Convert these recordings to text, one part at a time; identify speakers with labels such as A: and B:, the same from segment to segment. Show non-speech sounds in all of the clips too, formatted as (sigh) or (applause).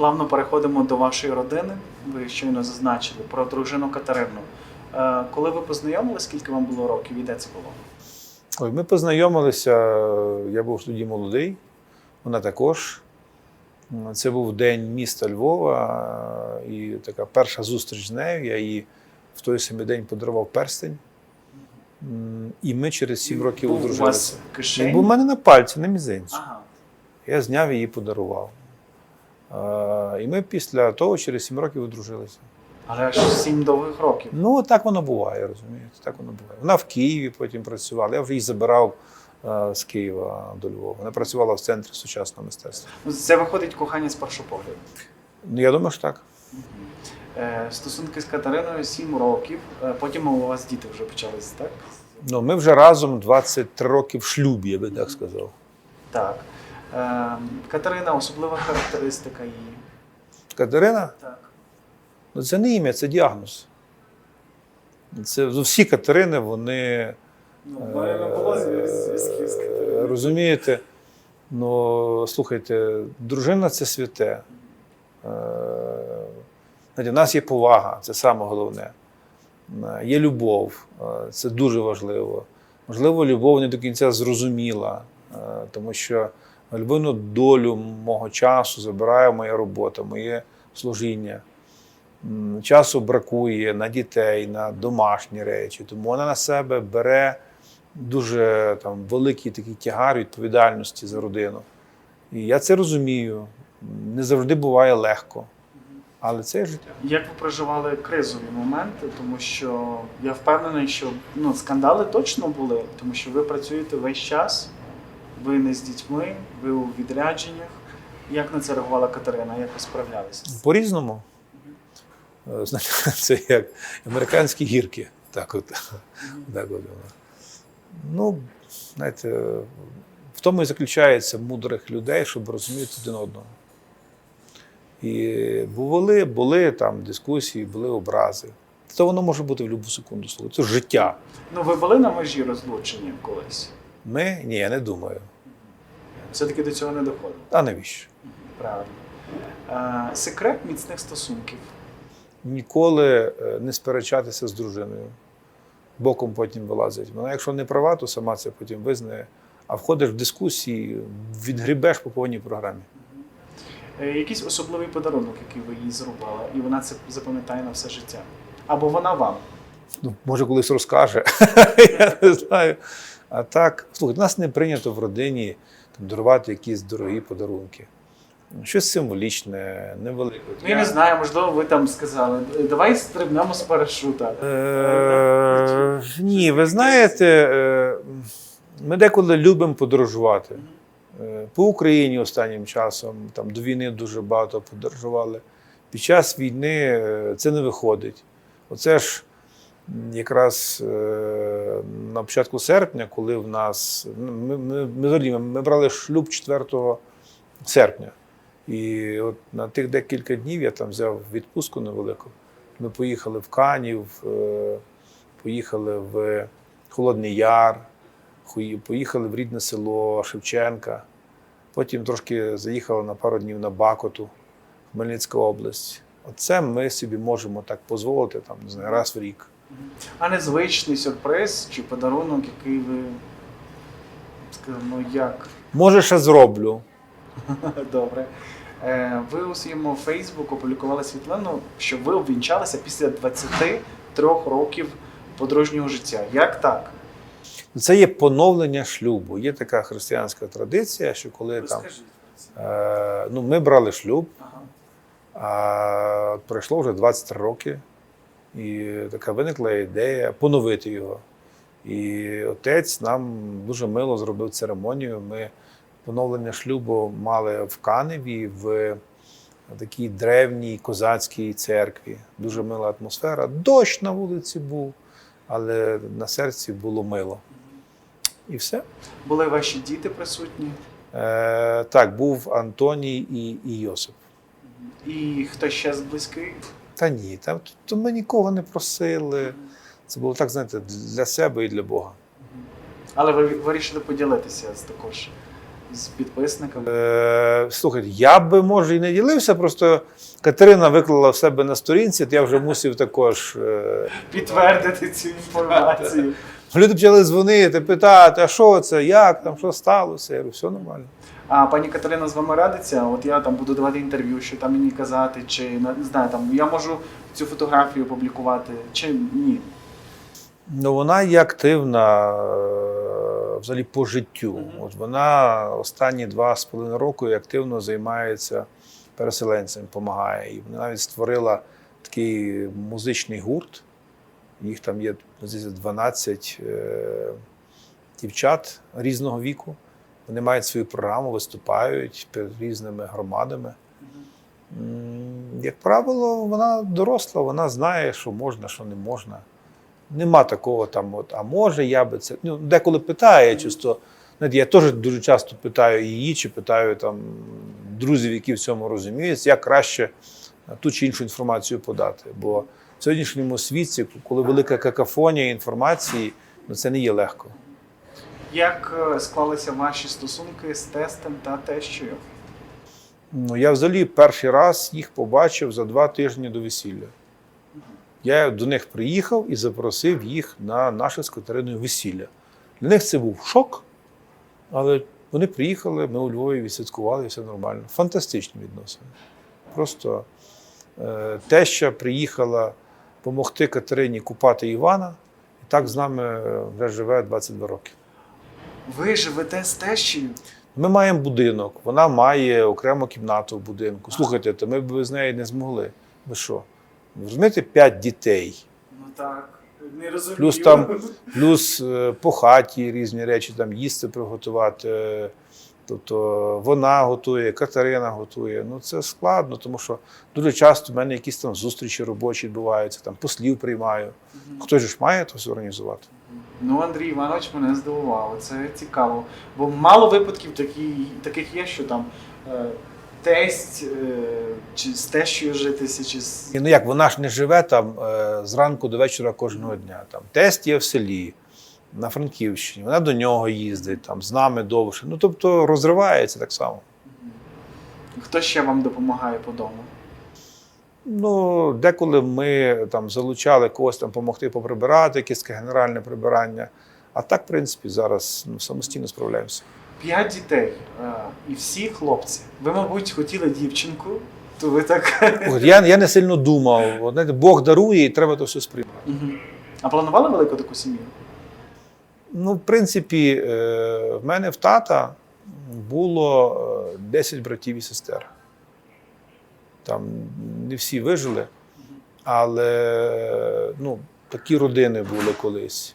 A: плавно переходимо до вашої родини. Ви щойно зазначили про дружину Катерину. Е, Коли ви познайомилися, скільки вам було років і де це було?
B: Ой, ми познайомилися, я був тоді молодий, вона також. Це був день міста Львова, і така перша зустріч з нею. Я їй в той самий день подарував перстень. І ми через сім років одружилися. Він був у мене на пальці, на мізинці.
A: Ага.
B: Я зняв її подарував. І ми після того через сім років одружилися.
A: Але аж сім довгих років.
B: Ну, так воно буває, розумієте? Так воно буває. Вона в Києві потім працювала. Я вже її забирав е, з Києва до Львова. Вона працювала в центрі сучасного мистецтва.
A: Ну, Це виходить кохання з першого погляду.
B: Ну, я думаю, що так.
A: Е, Стосунки з Катериною сім років. Е, Потім у вас діти вже почалися, так?
B: Ну, ми вже разом 23 роки в шлюбі, я би так сказав.
A: Так. Е, Катерина, особлива характеристика її.
B: Катерина,
A: Так.
B: ну це не ім'я, це діагноз. Це всі Катерини, вони.
A: Ну,
B: е,
A: мене було зв'язків з Катериною.
B: Розумієте? Ну, слухайте, дружина це святе. Е, знаєте, в нас є повага, це саме головне. Е, Є любов, е, це дуже важливо. Можливо, любов не до кінця зрозуміла, е, тому що львину долю мого часу забирає моя робота, моє служіння. Часу бракує на дітей, на домашні речі. Тому вона на себе бере дуже там, великий такий тягар відповідальності за родину. І я це розумію. Не завжди буває легко. Але це життя.
A: Як ви проживали кризові моменти? Тому що я впевнений, що ну, скандали точно були, тому що ви працюєте весь час, ви не з дітьми, ви у відрядженнях. Як на це реагувала Катерина? Як ви справлялися?
B: По-різному. Е, (laughs) це як американські гірки. Так от. Так от. Ну, знаєте, в тому і заключається мудрих людей, щоб розуміти один одного. І були, були там дискусії, були образи. Це воно може бути в будь-яку секунду. Це життя.
A: Ну, ви були на межі розлучення колись?
B: Ми? Ні, я не думаю.
A: Все-таки до цього не доходило.
B: А навіщо?
A: Правильно. Е, секрет міцних стосунків.
B: Ніколи е, не сперечатися з дружиною. Боком потім вилазить. Вона, якщо не права, то сама це потім визнає. А входиш в дискусії, відгрібеш по повній програмі.
A: Е, якийсь особливий подарунок, який ви їй зробили, і вона це запам'ятає на все життя. Або вона вам.
B: Ну, може, колись розкаже. (laughs) Я не знаю. А так, слухайте, у нас не прийнято в родині там, дарувати якісь дорогі подарунки. Щось символічне, невелике.
A: Ну, я не знаю, можливо, ви там сказали, давай стрибнемо з парашута.
B: Е, Ні, ви знаєте, е, ми деколи любимо подорожувати. Е, По Україні останнім часом, там до війни дуже багато подорожували. Під час війни це не виходить. Оце ж якраз е, на початку серпня, коли в нас ми, ми, ми, ми брали шлюб 4 серпня. І от на тих декілька днів я там взяв відпустку невелику. Ми поїхали в Канів, е, поїхали в Холодний Яр, поїхали в рідне село Шевченка. Потім трошки заїхали на пару днів на Бакоту, Хмельницька область. Оце ми собі можемо так дозволити там, не знаю, раз в рік.
A: А незвичний сюрприз чи подарунок, який ви сказали, ну як?
B: Може, ще зроблю. (laughs)
A: Добре. Е, Ви у своєму Фейсбуку опублікували світлину, що ви обвінчалися після 23 років подружнього життя. Як так?
B: Це є поновлення шлюбу. Є така християнська традиція, що коли там
A: Розкажіть.
B: е, ну, ми брали шлюб,
A: Ага.
B: А пройшло вже 23 роки, і така виникла ідея поновити його. І отець нам дуже мило зробив церемонію. Ми поновлення шлюбу мали в Каневі в такій древній козацькій церкві. Дуже мила атмосфера. Дощ на вулиці був, але на серці було мило. І все.
A: Були ваші діти присутні?
B: Е, так, був Антоній і, і Йосип.
A: І хто ще з близьких?
B: Та ні, там то ми нікого не просили. Це було так, знаєте, для себе і для Бога.
A: Але ви вирішили поділитися з також з підписниками?
B: Е, слухайте, я би може і не ділився, просто Катерина виклала в себе на сторінці, то я вже мусив також. Е,
A: Підтвердити цю інформацію.
B: люди почали дзвонити, питати, а що це, як там, що сталося? Я говорю, все нормально.
A: А пані Катерина з вами радиться? От я там буду давати інтерв'ю, що там мені казати, чи не знаю, там я можу цю фотографію публікувати, чи ні.
B: Ну, вона є активна е, взагалі по життю.
A: Мгм.
B: От вона останні два з половиною роки активно займається переселенцям, допомагає. І вона навіть створила такий музичний гурт. Їх там є 12 е, дівчат різного віку. Вони мають свою програму, виступають перед різними громадами. Як правило, вона доросла, вона знає, що можна, що не можна. Нема такого там, от, а може я би це. Ну, деколи питає, чисто. Я теж дуже часто питаю її, чи питаю там друзів, які в цьому розуміються, як краще ту чи іншу інформацію подати. Бо в сьогоднішньому світі, коли велика какафонія інформації, ну це не є легко.
A: Як е, склалися ваші стосунки з тестом та тещою?
B: Ну, я взагалі перший раз їх побачив за два тижні до весілля. Я до них приїхав і запросив їх на наше з Катериною весілля. Для них це був шок, але вони приїхали, ми у Львові відсвяткували, все нормально. Фантастичні відносини. Просто е, теща приїхала допомогти Катерині купати Івана, і так з нами е, вже живе 22 роки.
A: Ви живете з тещею?
B: Ми маємо будинок, вона має окрему кімнату в будинку. Слухайте, то ми б з неї не змогли. Ви що? Розумієте, п'ять дітей,
A: Ну так, не розумію.
B: Плюс там- плюс е, по хаті різні речі, там їсти приготувати. Тобто вона готує, Катерина готує. Ну це складно, тому що дуже часто в мене якісь там зустрічі робочі відбуваються, там послів приймаю.
A: Мгм.
B: Хтось ж має це все організувати.
A: Ну, Андрій Іванович мене здивував. Це цікаво. Бо мало випадків такі, таких є, що там е, тесть е, чи з тещою житися, чи з.
B: Ну як вона ж не живе там е, зранку до вечора кожного дня. Там тест є в селі, на Франківщині. Вона до нього їздить, там з нами довше. Ну тобто розривається так само.
A: Хто ще вам допомагає по дому?
B: Ну, деколи ми там залучали когось там допомогти поприбирати, якесь генеральне прибирання. А так, в принципі, зараз ну, самостійно справляємося.
A: П'ять дітей е, і всі хлопці. Ви, мабуть, хотіли дівчинку, то ви так.
B: Я, я не сильно думав. Бог дарує і треба то все сприймати.
A: Мгм. А планували велику таку сім'ю?
B: Ну, в принципі, е, в мене в тата було е, 10 братів і сестер. Там не всі вижили, але ну, такі родини були колись.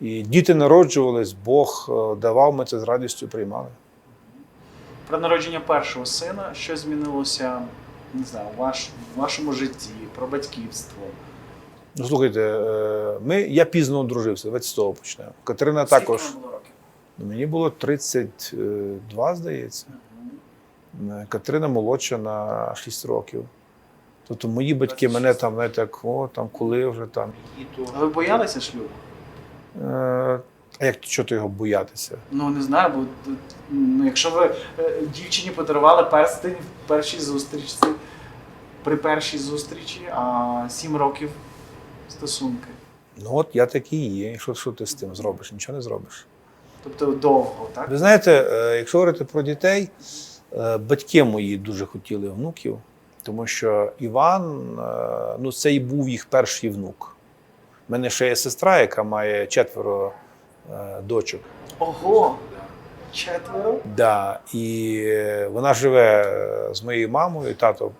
B: І діти народжувались, Бог е, давав, ми це з радістю приймали.
A: Про народження першого сина, що змінилося, не знаю, ваш, в вашому житті, про батьківство.
B: Ну, слухайте, е, ми, я пізно одружився, давайте з того почнемо. Катерина також.
A: Скільки було років?
B: Ну, Мені було 32, здається. Е, Катерина молодша на 6 років. Тобто мої батьки мене там, знаєте, як, о, там коли вже там.
A: А ви боялися шлюбу?
B: Е, а як чого його боятися?
A: Ну не знаю, бо ну, якщо ви дівчині подарували перстень в першій зустрічці, при першій зустрічі, а сім років стосунки.
B: Ну от я такий є. І що, що ти з тим зробиш? Нічого не зробиш.
A: Тобто довго, так?
B: Ви знаєте, е, якщо говорити про дітей, е, батьки мої дуже хотіли внуків, тому що Іван, е, ну це і був їх перший внук. У мене ще є сестра, яка має четверо дочок.
A: Ого! Четверо?
B: Да, і вона живе з моєю мамою, тато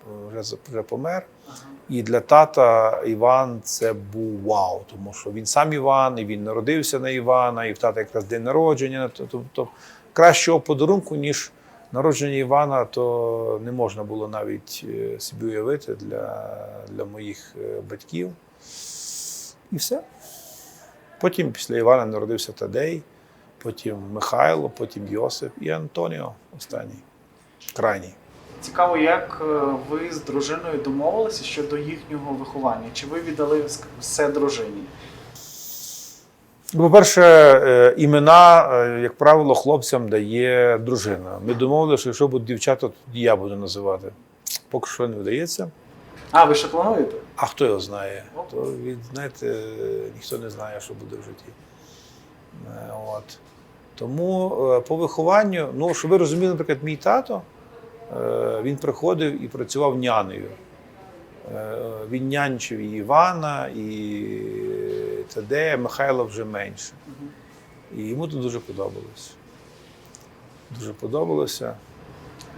B: вже помер.
A: Ага.
B: І для тата Іван це був вау, тому що він сам Іван, і він народився на Івана, і в тата якраз день народження. Тобто кращого подарунку, ніж народження Івана, то не можна було навіть е, собі уявити для, для моїх е, батьків. І все. Потім після Івана народився Тадей, потім Михайло, потім Йосип і Антоніо останній, крайній.
A: Цікаво, як е, ви з дружиною домовилися щодо їхнього виховання? Чи ви віддали все дружині?
B: По-перше, е, імена, е, як правило, хлопцям дає дружина. Ми домовилися, що якщо будуть дівчата, тоді я буду називати. Поки що не вдається.
A: А, ви ще плануєте?
B: А хто його знає? То від, знаєте, ніхто не знає, що буде в житті. От. Тому по вихованню, ну, щоб ви розуміли, наприклад, мій тато, він приходив і працював нянею. Е, Він нянчив і Івана, і Тадея, Михайла вже менше. І йому тут дуже подобалося. Дуже подобалося.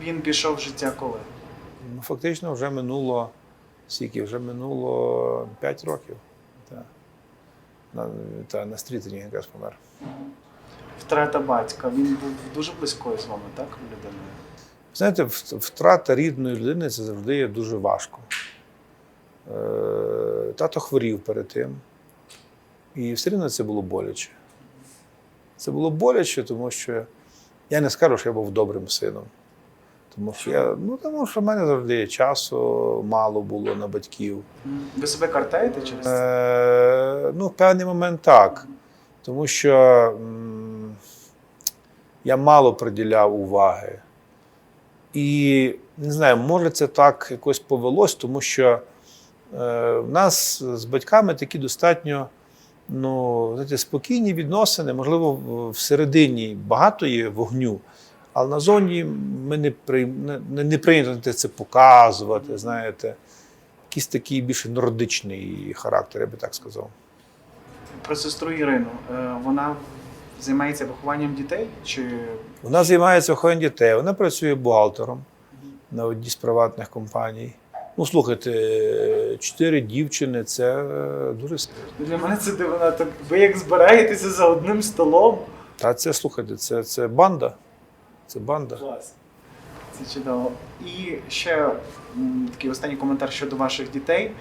A: Він пішов в життя коли?
B: Ну, фактично вже минуло скільки? Вже минуло 5 років. Та. На, та, на стрітині якраз помер.
A: Втрата батька. Він був дуже близькою з вами, так, людиною?
B: Знаєте, втрата рідної людини це завжди є дуже важко. Е, Тато хворів перед тим, і все рівно це було боляче. Це було боляче, тому що я не скажу, що я був добрим сином. Тому що я, ну, тому що в мене завжди часу мало було на батьків.
A: Ви себе картаєте через це?
B: Е, ну, в певний момент так. Тому що м, я мало приділяв уваги. І не знаю, може це так якось повелось, тому що е, в нас з батьками такі достатньо ну, знаєте, спокійні відносини, можливо, всередині багато є вогню, але назовні ми не, при, не, не- прийнято це показувати, знаєте. Якийсь такий більше нордичний характер, я би так сказав.
A: Про сестру Ірину. Е, Вона займається вихованням дітей? Чи
B: Вона займається охороном дітей, вона працює бухгалтером на одній з приватних компаній. Ну, слухайте, чотири дівчини це е, дуже
A: для мене це дивно. Так ви як збираєтеся за одним столом?
B: Та це слухайте, це, це банда. Це банда.
A: Клас. Це чудово. І ще такий останній коментар щодо ваших дітей.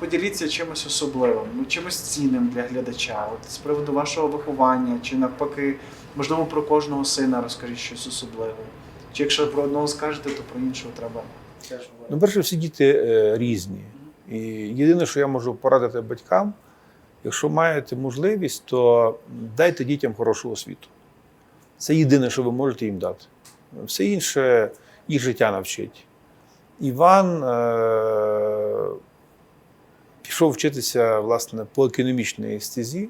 A: Поділіться чимось особливим, ну, чимось цінним для глядача. От з приводу вашого виховання, чи навпаки, можливо, про кожного сина розкажіть щось особливе. Чи якщо про одного скажете, то про іншого треба теж.
B: Ну, перше, всі діти е, різні. І єдине, що я можу порадити батькам, якщо маєте можливість, то дайте дітям хорошу освіту. Це єдине, що ви можете їм дати. Все інше їх життя навчить. Іван е- пішов вчитися власне, по економічній стезі,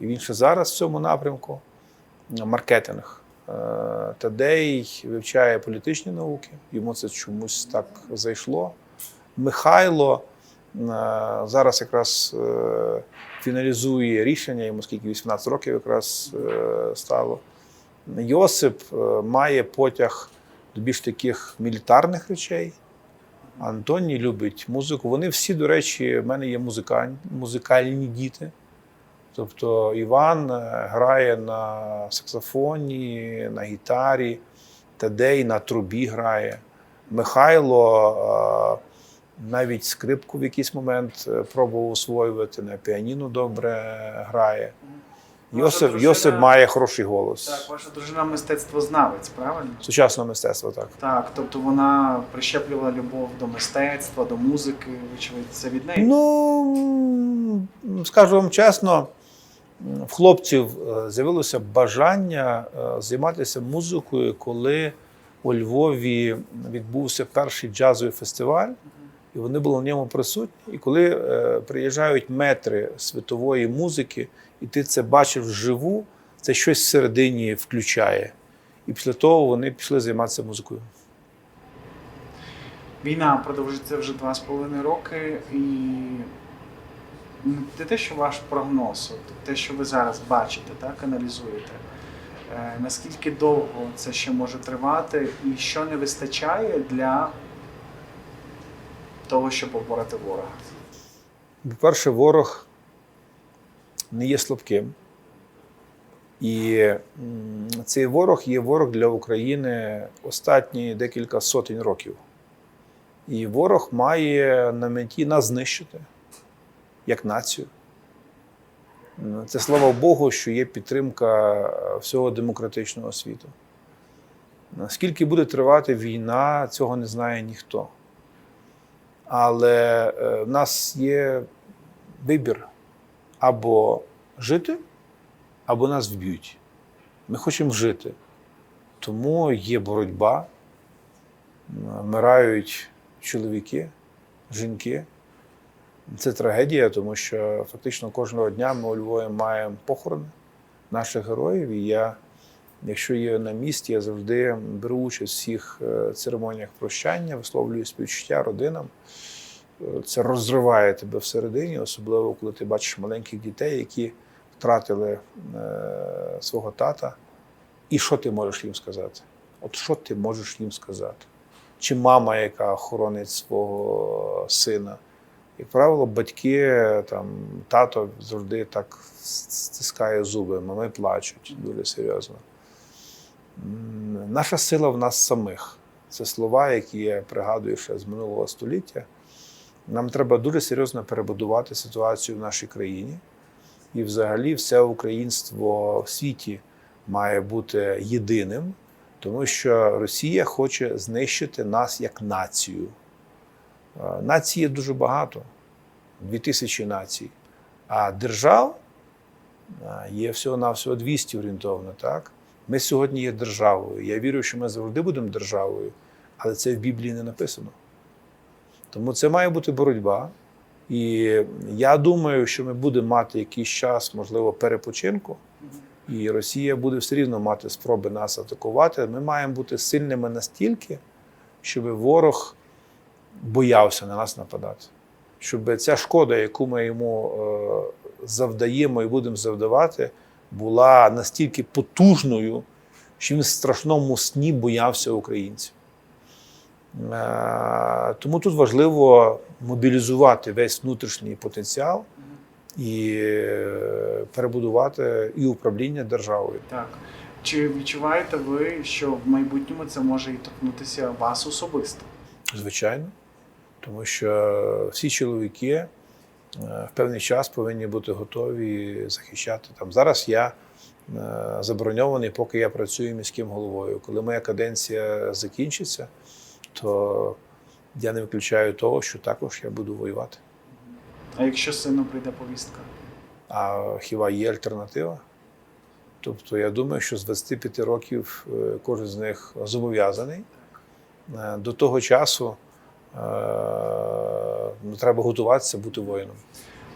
B: і він ще зараз в цьому напрямку маркетинг. Е, Тадей вивчає політичні науки, йому це чомусь так зайшло. Михайло е, зараз якраз е, фіналізує рішення, йому скільки 18 років якраз стало. Йосип має потяг до більш таких мілітарних речей. Антоній любить музику. Вони всі, до речі, в мене є музикальні, музикальні діти. Тобто Іван е, грає на саксофоні, на гітарі, Тадей на трубі грає. Михайло е, навіть скрипку в якийсь момент е, пробував освоювати, на піаніно добре грає. Йосип,
A: дружина-
B: Йосип має хороший голос.
A: Так, ваша дружина мистецтвознавець, правильно?
B: Сучасного мистецтва, так.
A: Так, тобто вона прищеплювала любов до мистецтва, до музики, вочевидь, це від неї.
B: Ну, скажу вам чесно, в хлопців е, з'явилося бажання е, займатися музикою, коли у Львові відбувся перший джазовий фестиваль, і вони були на ньому присутні. І коли е, приїжджають метри світової музики, і ти це бачиш вживу, це щось всередині включає. І після того вони пішли займатися музикою.
A: Війна продовжується вже два з половиною роки, і не те, що ваш прогноз, от те, що ви зараз бачите, так, аналізуєте. Е, Наскільки довго це ще може тривати, і що не вистачає для того, щоб побороти ворога?
B: По-перше, ворог не є слабким. І цей ворог є ворог для України останні декілька сотень років. І ворог має на меті нас знищити як націю. Це слава Богу, що є підтримка е, всього демократичного світу. Наскільки буде тривати війна, цього не знає ніхто. Але е, в нас є вибір або жити, або нас вб'ють. Ми хочемо жити. Тому є боротьба, вмирають чоловіки, жінки. Це трагедія, тому що фактично кожного дня ми у Львові маємо похорони наших героїв. І я, якщо є на місці, я завжди беру участь в всіх е, церемоніях прощання, висловлюю співчуття родинам. Е, Це розриває тебе всередині, особливо коли ти бачиш маленьких дітей, які втратили е, свого тата. І що ти можеш їм сказати? От що ти можеш їм сказати? Чи мама, яка хоронить свого сина? Як правило, батьки, там, тато завжди так стискає зуби, мами плачуть дуже серйозно. Наша сила в нас самих. Це слова, які я пригадую ще з минулого століття. Нам треба дуже серйозно перебудувати ситуацію в нашій країні. І взагалі все українство в світі має бути єдиним, тому що Росія хоче знищити нас як націю. Е, Націй є дуже багато, дві тисячі націй. А держав е, є всього-навсього 200 орієнтовно. Так? Ми сьогодні є державою. Я вірю, що ми завжди будемо державою, але це в Біблії не написано. Тому це має бути боротьба. І я думаю, що ми будемо мати якийсь час, можливо, перепочинку, і Росія буде все рівно мати спроби нас атакувати. Ми маємо бути сильними настільки, щоб ворог боявся на нас нападати. Щоб ця шкода, яку ми йому е, завдаємо і будемо завдавати, була настільки потужною, що він в страшному сні боявся українців. Е, Тому тут важливо мобілізувати весь внутрішній потенціал і е, перебудувати і управління державою.
A: Так. Чи відчуваєте ви, що в майбутньому це може і торкнутися вас особисто?
B: Звичайно, тому що всі чоловіки в певний час повинні бути готові захищати там. Зараз я е, заброньований, поки я працюю міським головою. Коли моя каденція закінчиться, то я не виключаю того, що також я буду воювати.
A: А якщо сину прийде повістка?
B: А хіба є альтернатива? Тобто я думаю, що з 25 років е, кожен з них зобов'язаний. Е, До того часу треба готуватися бути воїном.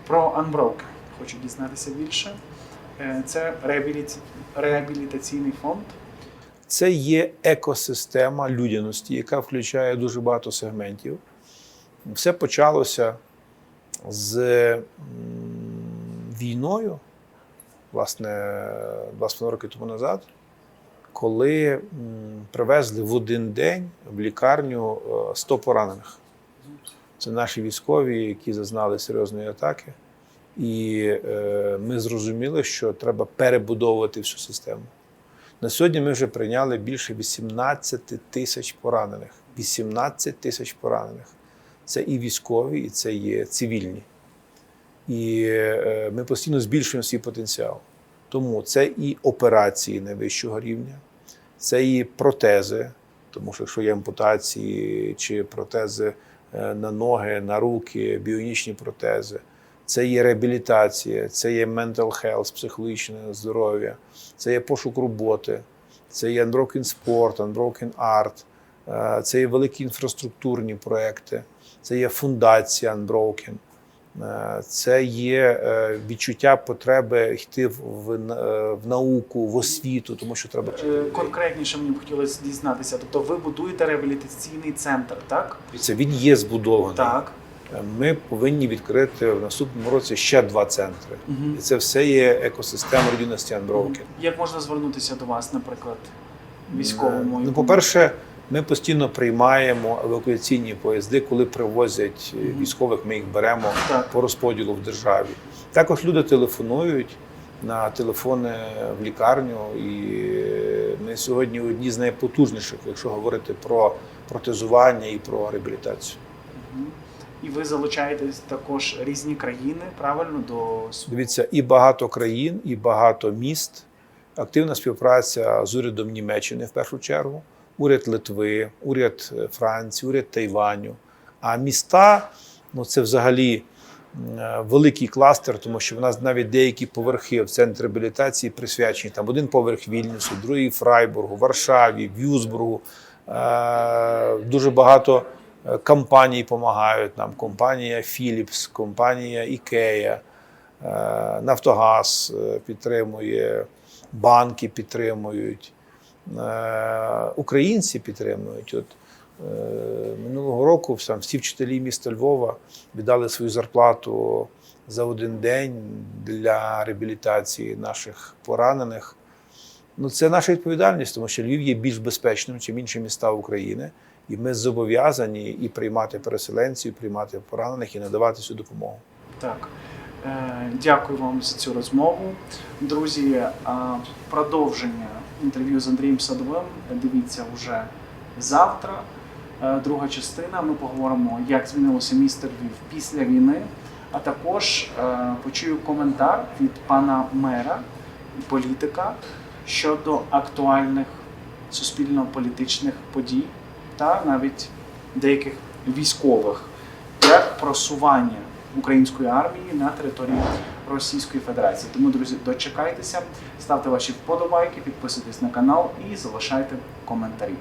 A: Про Unbroken хочу дізнатися більше. Е, Це реабілітаційний фонд.
B: Це є екосистема людяності, яка включає дуже багато сегментів. Все почалося з війною, власне, 2,5 роки тому назад, коли привезли в один день в лікарню е, 100 поранених. Це наші військові, які зазнали серйозної атаки. І е, ми зрозуміли, що треба перебудовувати всю систему. На сьогодні ми вже прийняли більше 18 тисяч поранених. 18 тисяч поранених. Це і військові, і це є цивільні. І е, ми постійно збільшуємо свій потенціал. Тому це і операції найвищого рівня, це і протези, тому що якщо є ампутації чи протези на ноги, на руки, біонічні протези, це є реабілітація, це є mental health, психологічне здоров'я, це є пошук роботи, це є Unbroken Sport, Unbroken Art, е, це є великі інфраструктурні проекти, це є фундація Unbroken. Е, Це є е, відчуття потреби йти в, е, в науку, в освіту, тому що треба
A: Конкретніше мені б хотілося дізнатися. Тобто ви будуєте реабілітаційний центр, так?
B: це він є збудований.
A: Так.
B: Ми повинні відкрити в наступному році ще два центри.
A: Мгм.
B: І це все є екосистема родинності Unbroken.
A: Як можна звернутися до вас, наприклад, військовому?
B: Ну, по-перше, ми постійно приймаємо евакуаційні поїзди, коли привозять е, військових, ми їх беремо по розподілу в державі. Також люди телефонують на телефони в лікарню, і ми сьогодні одні з найпотужніших, якщо говорити про протезування і про реабілітацію.
A: І ви залучаєте також різні країни, правильно, до
B: Дивіться, і багато країн, і багато міст. Активна співпраця з урядом Німеччини в першу чергу, уряд Литви, уряд е, Франції, уряд Тайваню. А міста ну це взагалі е, великий кластер, тому що в нас навіть деякі поверхи в центрі реабілітації присвячені. Там один поверх Вільнюсу, другий Фрайбургу, Варшаві, В'юзбургу. Е, Дуже багато компаній допомагають нам. Компанія Philips, компанія е, Нафтогаз підтримує, банки підтримують, українці підтримують. От Е, Минулого року сам всі вчителі міста Львова віддали свою зарплату за один день для реабілітації наших поранених. Ну, це наша відповідальність, тому що Львів є більш безпечним, ніж інші міста України. І ми зобов'язані і приймати переселенців, і приймати поранених і надавати цю допомогу.
A: Так. Е, Дякую вам за цю розмову. Друзі, продовження інтерв'ю з Андрієм Садовим дивіться вже завтра. Е, Друга частина. Ми поговоримо, як змінилося місто Львів після війни, а також е, почую коментар від пана мера політика щодо актуальних суспільно-політичних подій та навіть деяких військових як просування української армії на території Російської Федерації. Тому, друзі, дочекайтеся, ставте ваші вподобайки, підписуйтесь на канал і залишайте коментарі.